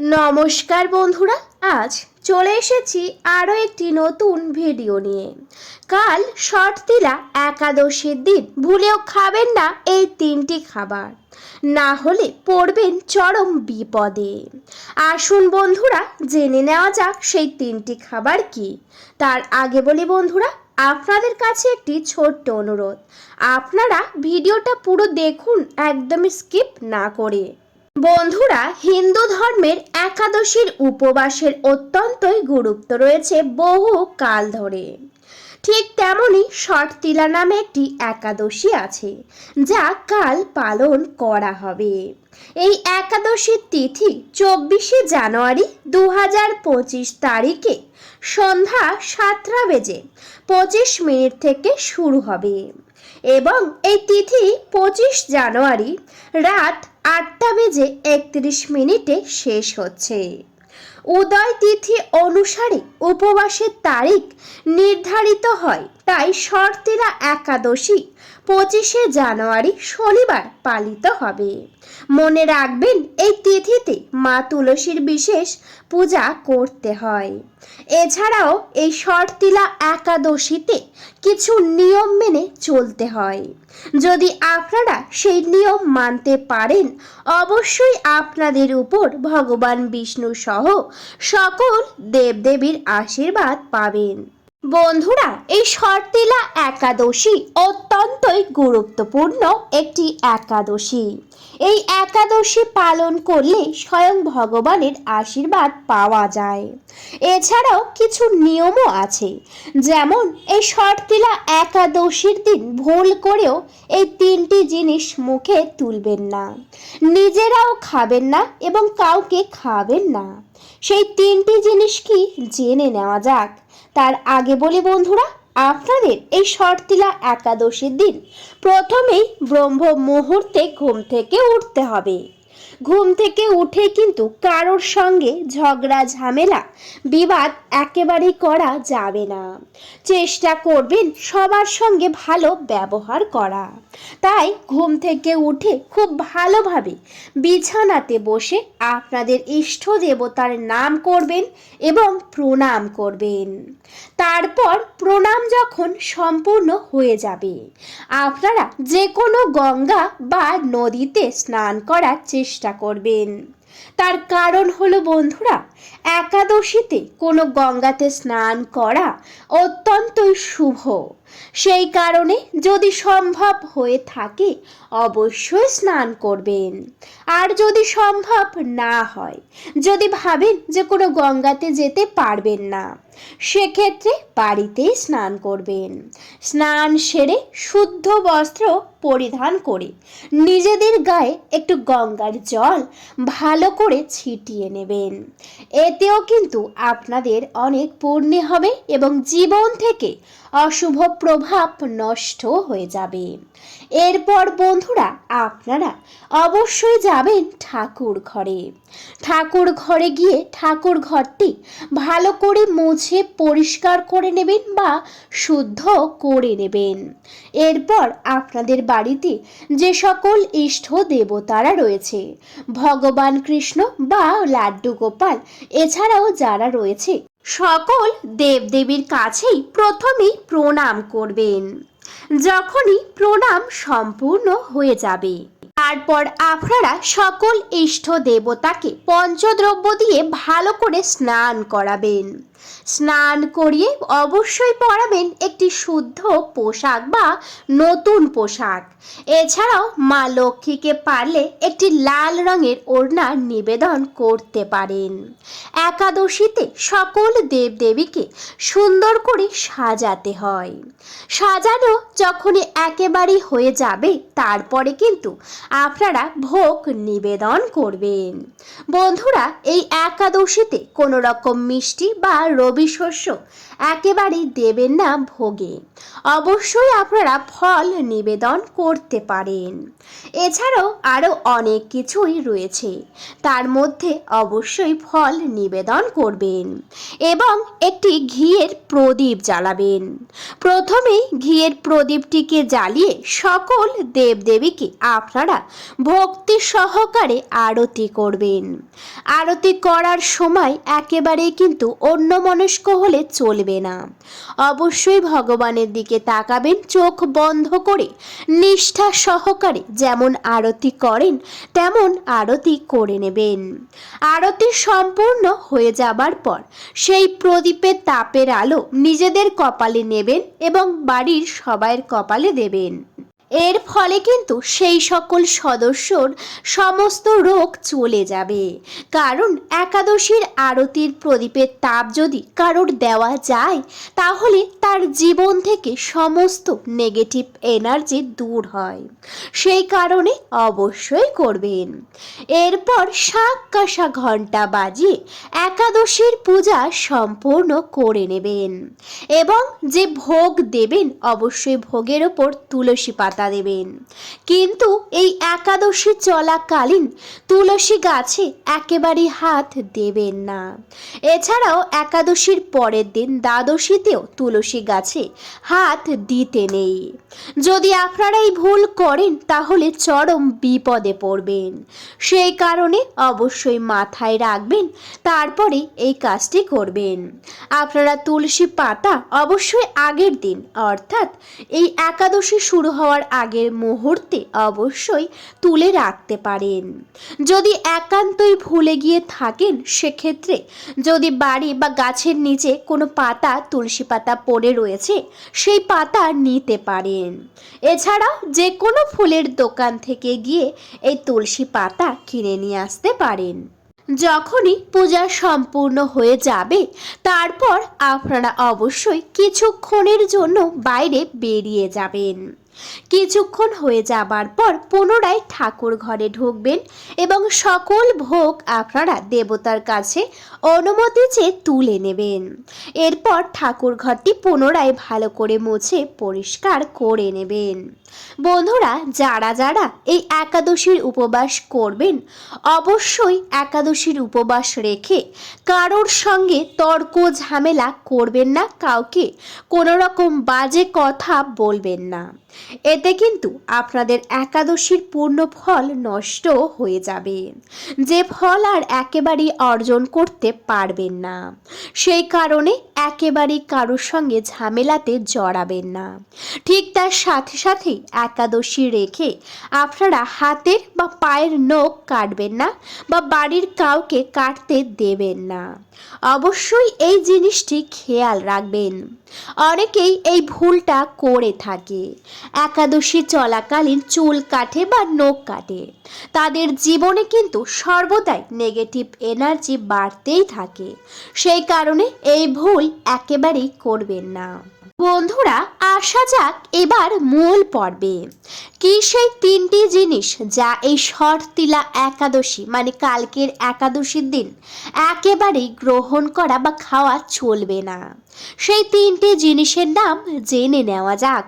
নমস্কার বন্ধুরা, আজ চলে এসেছি আরও একটি নতুন ভিডিও নিয়ে। কাল শর্টতিলা একাদশীর দিন ভুলেও খাবেন না এই তিনটি খাবার। না হলে পড়বেন চরম বিপদে। আসুন বন্ধুরা, জেনে নেওয়া যাক সেই তিনটি খাবার কি। তার আগে বলি বন্ধুরা, আপনাদের কাছে একটি ছোট্ট অনুরোধ। আপনারা ভিডিওটা পুরো দেখুন, একদমই স্কিপ না করে। বন্ধুরা, হিন্দু ধর্মের একাদশীর উপবাসের অত্যন্তই গুরুত্ব রয়েছে বহু কাল ধরে। ঠিক তেমনই শর্তিলা নামে একটি একাদশী আছে, যা কাল পালন করা হবে। এই একাদশীর তিথি চব্বিশে জানুয়ারি দু হাজার পঁচিশ তারিখে সন্ধ্যা সাতটা বেজে পঁচিশ মিনিট থেকে শুরু হবে। এবং এই তিথি পঁচিশ জানুয়ারি রাত আটটা বেজে একত্রিশ মিনিটে শেষ হচ্ছে। উদয় তিথি অনুসারে উপবাসের তারিখ নির্ধারিত হয়। তাই শর্তিরা একাদশী, পঁচিশে জানুয়ারি শনিবার পালিত হবে। মনে রাখবেন, এই তিথিতে মা তুলসীর বিশেষ পূজা করতে হয়। এছাড়াও এই শর্তিলা একাদশীতে কিছু নিয়ম মেনে চলতে হয়। যদি আপনারা সেই নিয়ম মানতে পারেন, অবশ্যই আপনাদের উপর ভগবান বিষ্ণু সহ সকল দেবদেবীর আশীর্বাদ পাবেন। বন্ধুরা, এই শর্তিলা একাদশী অত্যন্তই গুরুত্বপূর্ণ একটি একাদশী। এই একাদশী পালন করলে স্বয়ং ভগবানের আশীর্বাদ পাওয়া যায়। এছাড়াও কিছু নিয়মও আছে। যেমন, এই শর্তিলা একাদশীর দিন ভুল করেও এই তিনটি জিনিস মুখে তুলবেন না। নিজেরাও খাবেন না এবং কাউকে খাবেন না। সেই তিনটি জিনিস কি? জেনে নেওয়া যাক। তার আগে বলি বন্ধুরা, আপনাদের এই শর্তিলা একাদশীর দিন প্রথমেই ব্রহ্ম মুহূর্তে ঘুম থেকে উঠতে হবে। ঘুম থেকে উঠে কিন্তু কারোর সঙ্গে ঝগড়া, ঝামেলা, বিবাদ একেবারেই করা যাবে না। চেষ্টা করবেন সবার সঙ্গে ভালো ব্যবহার করা। তাই ঘুম থেকে উঠে খুব ভালোভাবে বিছানাতে বসে আপনাদের ইষ্ট দেবতার নাম করবেন এবং প্রণাম করবেন। তারপর প্রণাম যখন সম্পূর্ণ হয়ে যাবে, আপনারা যে কোনো গঙ্গা বা নদীতে স্নান করার চেষ্টা করবেন। তার কারণ হলো বন্ধুরা, একাদশীতে কোনো গঙ্গাতে স্নান করা অত্যন্তই শুভ। সেই কারণে যদি সম্ভব হয়ে থাকে অবশ্যই স্নান করবেন। আর যদি সম্ভব না হয়, যদি ভাবেন যে কোনো গঙ্গাতে যেতে পারবেন না, সেক্ষেত্রে বাড়িতেই স্নান করবেন। স্নান সেরে শুদ্ধ বস্ত্র পরিধান করে নিজেদের গায়ে একটু গঙ্গার জল ভালো করে ছিটিয়ে নেবেন। এতেও কিন্তু আপনাদের অনেক পুণ্য হবে এবং জীবন থেকে অশুভ প্রভাব নষ্ট হয়ে যাবে। এরপর বন্ধুরা, আপনারা অবশ্যই যাবেন ঠাকুর ঘরে। ঠাকুর ঘরে গিয়ে ঠাকুর ঘরটি ভালো করে মুছে পরিষ্কার করে নেবেন বা শুদ্ধ করে নেবেন। এরপর আপনাদের বাড়িতে যে সকল ইষ্ট দেবতারা রয়েছে, ভগবান কৃষ্ণ বা লাড্ডু গোপাল, এছাড়াও যারা রয়েছে, সকল দেবদেবীর কাছেই প্রথমেই প্রণাম করবেন। যখনই প্রণাম সম্পূর্ণ হয়ে যাবে। তারপর আপনারা সকল ইষ্ট দেবতাকে পঞ্চদ্রব্য দিয়ে ভালো করে স্নান করাবেন। স্নান করিয়ে অবশ্যই পরাবেন একটি শুদ্ধ পোশাক বা নতুন পোশাক। এছাড়াও মা লক্ষ্মীকে পারলে একটি লাল রঙের ওড়না নিবেদন করতে পারেন। একাদশীতে সকল দেবদেবীকে সুন্দর করে সাজাতে হয়। সাজানো যখনই একেবারেই হয়ে যাবে, তারপরে কিন্তু আপনারা ভোগ নিবেদন করবেন। বন্ধুরা, এই একাদশীতে কোনো রকম মিষ্টি বা রবি শস্য একেবারেই দেবেন না ভোগে। অবশ্যই আপনারা ফল নিবেদন করতে পারেন। এছাড়াও আরও অনেক কিছুই রয়েছে। তার মধ্যে অবশ্যই ফল নিবেদন করবেন এবং একটি ঘিয়ের প্রদীপ জ্বালাবেন। প্রথমেই ঘিয়ের প্রদীপটিকে জ্বালিয়ে সকল দেবদেবীকে আপনারা ভক্তি সহকারে আরতি করবেন। আরতি করার সময় একেবারেই কিন্তু অন্যমনস্ক হলে চলবে না। অবশ্যই ভগবানের দিকে তাকাবেন, চোখ বন্ধ করে নিষ্ঠা সহকারে যেমন আরতি করেন, তেমন আরতি করে নেবেন। আরতি সম্পূর্ণ হয়ে যাবার পর সেই প্রদীপের তাপের আলো নিজেদের কপালে নেবেন এবং বাড়ির সবাইয়ের কপালে দেবেন। এর ফলে কিন্তু সেই সকল সদস্যর সমস্ত রোগ চলে যাবে। কারণ একাদশীর আরতির প্রদীপের তাপ যদি কারোর দেওয়া যায়, তাহলে তার জীবন থেকে সমস্ত নেগেটিভ এনার্জি দূর হয়। সেই কারণে অবশ্যই করবেন। এরপর শাক কাঁসা ঘণ্টা বাজিয়ে একাদশীর পূজা সম্পূর্ণ করে নেবেন। এবং যে ভোগ দেবেন, অবশ্যই ভোগের ওপর তুলসী পাতা দেবেন। কিন্তু এই একাদশী চলাকালীন তুলসী গাছে একেবারে হাত দেবেন না। এছাড়াও একাদশীর পরের দিন দ্বাদশীতেও তুলসী গাছে হাত দিতে নেই। যদি আপনারা এই ভুল করেন, তাহলে চরম বিপদে পড়বেন। সেই কারণে অবশ্যই মাথায় রাখবেন, তারপরে এই কাজটি করবেন। আপনারা তুলসী পাতা অবশ্যই আগের দিন, অর্থাৎ এই একাদশী শুরু হওয়ার আগের মুহূর্তে অবশ্যই তুলে রাখতে পারেন। যদি একান্তই ভুলে গিয়ে থাকেন, সেক্ষেত্রে যদি বাড়ি বা গাছের নিচে কোনো পাতা, তুলসী পাতা পড়ে রয়েছে, সেই পাতা নিতে পারেন। এছাড়াও যে কোনো ফুলের দোকান থেকে গিয়ে এই তুলসী পাতা কিনে নিয়ে আসতে পারেন। যখনই পূজা সম্পূর্ণ হয়ে যাবে, তারপর আপনারা অবশ্যই কিছুক্ষণের জন্য বাইরে বেরিয়ে যাবেন। কিছুক্ষণ হয়ে যাবার পর পুনরায় ঠাকুর ঘরে ঢুকবেন এবং সকল ভোগ আপনারা দেবতার কাছে অনুমতি চেয়ে তুলে নেবেন। এরপর ঠাকুর ঘরটি পুনরায় ভালো করে মুছে পরিষ্কার করে নেবেন। বন্ধুরা, যারা যারা এই একাদশীর উপবাস করবেন, অবশ্যই একাদশীর উপবাস রেখে কারোর সঙ্গে তর্ক ঝামেলা করবেন না, কাউকে কোনো রকম বাজে কথা বলবেন না। এতে কিন্তু আপনাদের একাদশীর পূর্ণ ফল নষ্ট হয়ে যাবে। যে ফল আর একেবারেই অর্জন করতে পারবেন না, সেই কারণে একেবারেই কারোর সঙ্গে ঝামেলাতে জড়াবেন না। ঠিক তার সাথে সাথেই একাদশী রেখে আপনারা হাতের বা পায়ের নখ কাটবেন না বা বাড়ির কাউকে কাটতে দেবেন না। অবশ্যই এই জিনিসটি খেয়াল রাখবেন। অনেকেই এই ভুলটা করে থাকে। একাদশী চলাকালীন চুল কাটে বা নখ কাটে। তাদের জীবনে কিন্তু সর্বদাই নেগেটিভ এনার্জি বাড়তেই থাকে। সেই কারণে এই ভুল একেবারেই করবেন না। বন্ধুরা, আসা যাক এবার মূল পর্বে। কি সেই তিনটি জিনিস যা এই শর্তিলা একাদশী মানে কালকের একাদশীর দিন, একেবারেই গ্রহণ করা বা খাওয়া চলবে না? সেই তিনটি জিনিসের নাম জেনে নেওয়া যাক।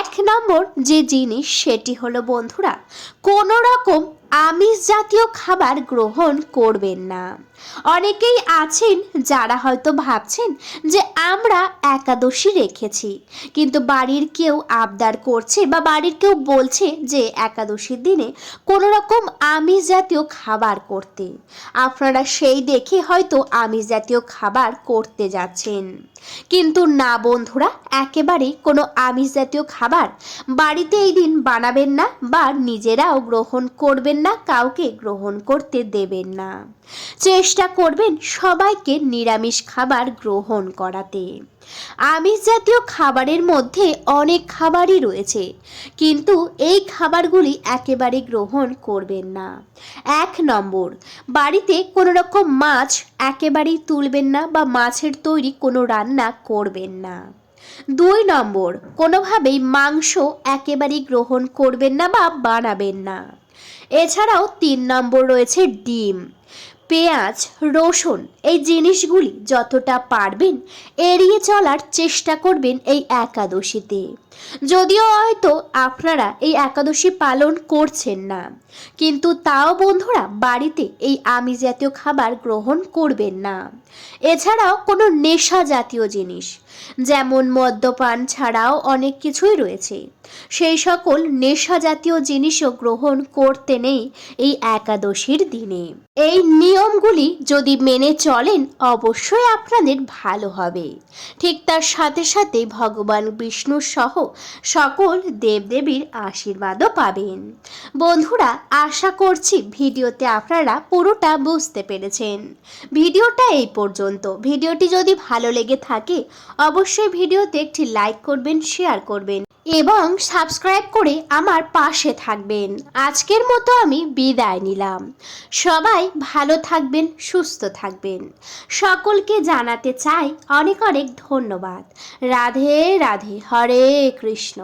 এক নম্বর যে জিনিস, সেটি হলো বন্ধুরা কোনো রকম আমিষ জাতীয় খাবার গ্রহণ করবেন না। অনেকেই আছেন যারা হয়তো ভাবছেন যে আমরা একাদশী রেখেছি, কিন্তু বাড়ির কেউ আবদার করছে বা বাড়ির কেউ বলছে যে একাদশীর দিনে কোনো রকম আমিষ জাতীয় খাবার করতে। আপনারা সেই দেখে হয়তো আমিষ জাতীয় খাবার করতে যাচ্ছেন। কিন্তু না বন্ধুরা, একেবারেই কোনো আমিষ জাতীয় খাবার বাড়িতে এই দিন বানাবেন না বা নিজেরাও গ্রহণ করবেন না। কাউকে গ্রহণ করতে দেবেন না। চেষ্টা করবেন সবাইকে নিরামিষ খাবার গ্রহণ করাতে। আমিষ জাতীয় খাবারের মধ্যে অনেক খাবারই রয়েছে, কিন্তু এই খাবারগুলি একেবারে গ্রহণ করবেন না। এক নম্বর, বাড়িতে কোনো রকম মাছ একেবারেই তুলবেন না বা মাছের তৈরি কোনো রান্না করবেন না। দুই নম্বর, কোনোভাবেই মাংস একেবারেই গ্রহণ করবেন না বা বানাবেন না। এছাড়াও তিন নম্বর রয়েছে ডিম। পেঁয়াজ, রসুন এই জিনিসগুলি যতটা পারবেন এড়িয়ে চলার চেষ্টা করবেন এই একাদশীতে। যদিও হয়তো আপনারা এই একাদশী পালন করছেন না, কিন্তু তাও বন্ধুরা বাড়িতে এই আমিষ জাতীয় খাবার গ্রহণ করবেন না। এছাড়াও কোনো নেশা জাতীয় জিনিস যেমন মদ্যপান ছাড়াও অনেক কিছুই রয়েছে। সেই সকল নেশা জাতীয় জিনিসও গ্রহণ করতে নেই এই একাদশীর দিনে। এই নিয়মগুলি যদি মেনে চলেন, অবশ্যই আপনাদের ভালো হবে। ঠিক তার সাথে সাথে ভগবান বিষ্ণু সহ সকল দেবদেবীর আশীর্বাদও পাবেন। বন্ধুরা, আশা করছি ভিডিওতে আপনারা পুরোটা বুঝতে পেরেছেন। ভিডিওটা এই পর্যন্ত। ভিডিওটি যদি ভালো লেগে থাকে অবশ্যই ভিডিওতে একটি লাইক করবেন, শেয়ার করবেন এবং সাবস্ক্রাইব করে আমার পাশে থাকবেন। আজকের মতো আমি বিদায় নিলাম। সবাই ভালো থাকবেন, সুস্থ থাকবেন। সকলকে জানাতে চাই অনেক অনেক ধন্যবাদ। রাধে রাধে, হরে কৃষ্ণ।